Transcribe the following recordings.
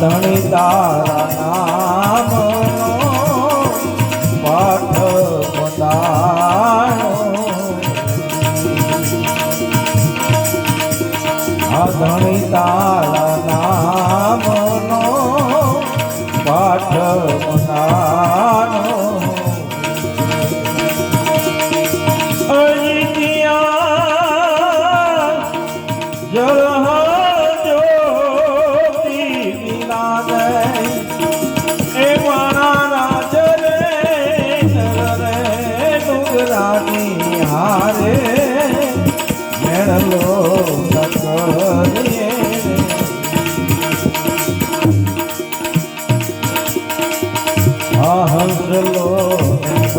અધણી તારા નામ પાઠ બતાણો અધણી તારા નામનો પાઠ બતાણો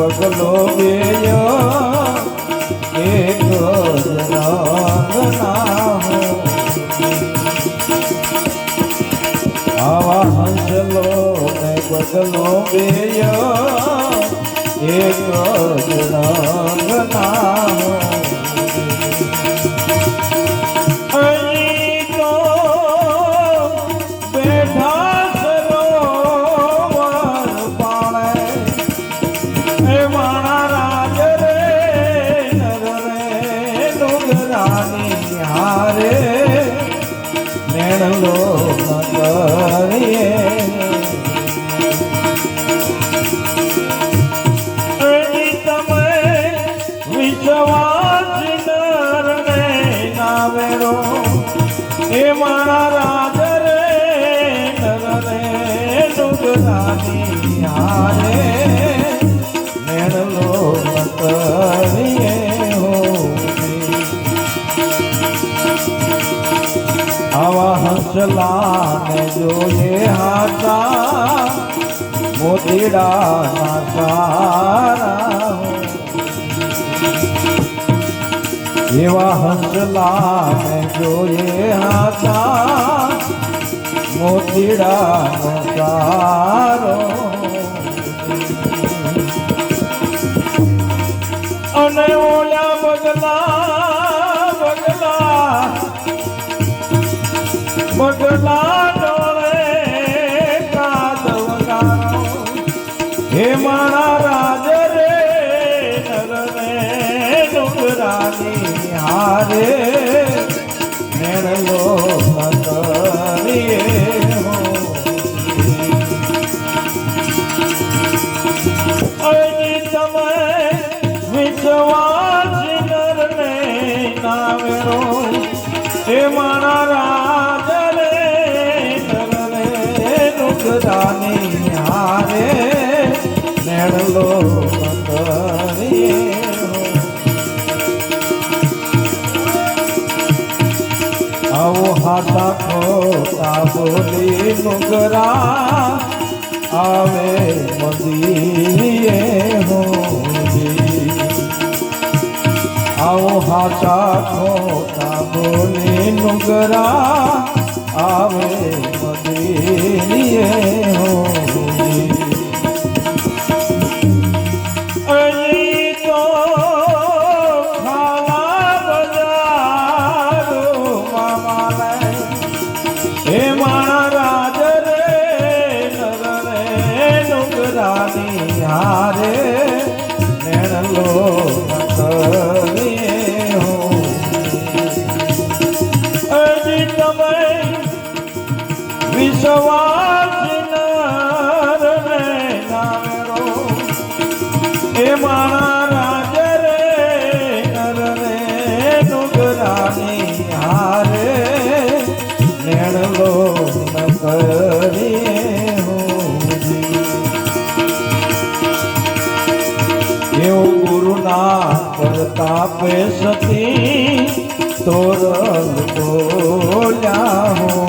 પગલો બેયો એક આવા હંસલો ને બદલો બેય એક જનાના મારા રાજ રે, નર રે, ડુંગરાની હારે મેળલો કરીએ આવા હંસલાને જોઈએ હાથા, મોતીડાના સારા. એવા હંસલાને જોઈએ હતા મોતીડા સારો. અને ઓલા બગલા ડુંગરાની મેળવો કરીએ તમે વિશ્વાસ નરને નાવેરો હે મારા રાજ રે નુકરાની હારે મેળલો કરીએ બોલી મુગરા આવે મદીએ હોજી આવો હાચા ખોટા બોલી નુગરા પ્રતાપે સતી તોરલ બોલ્યા હોજી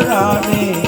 રાજ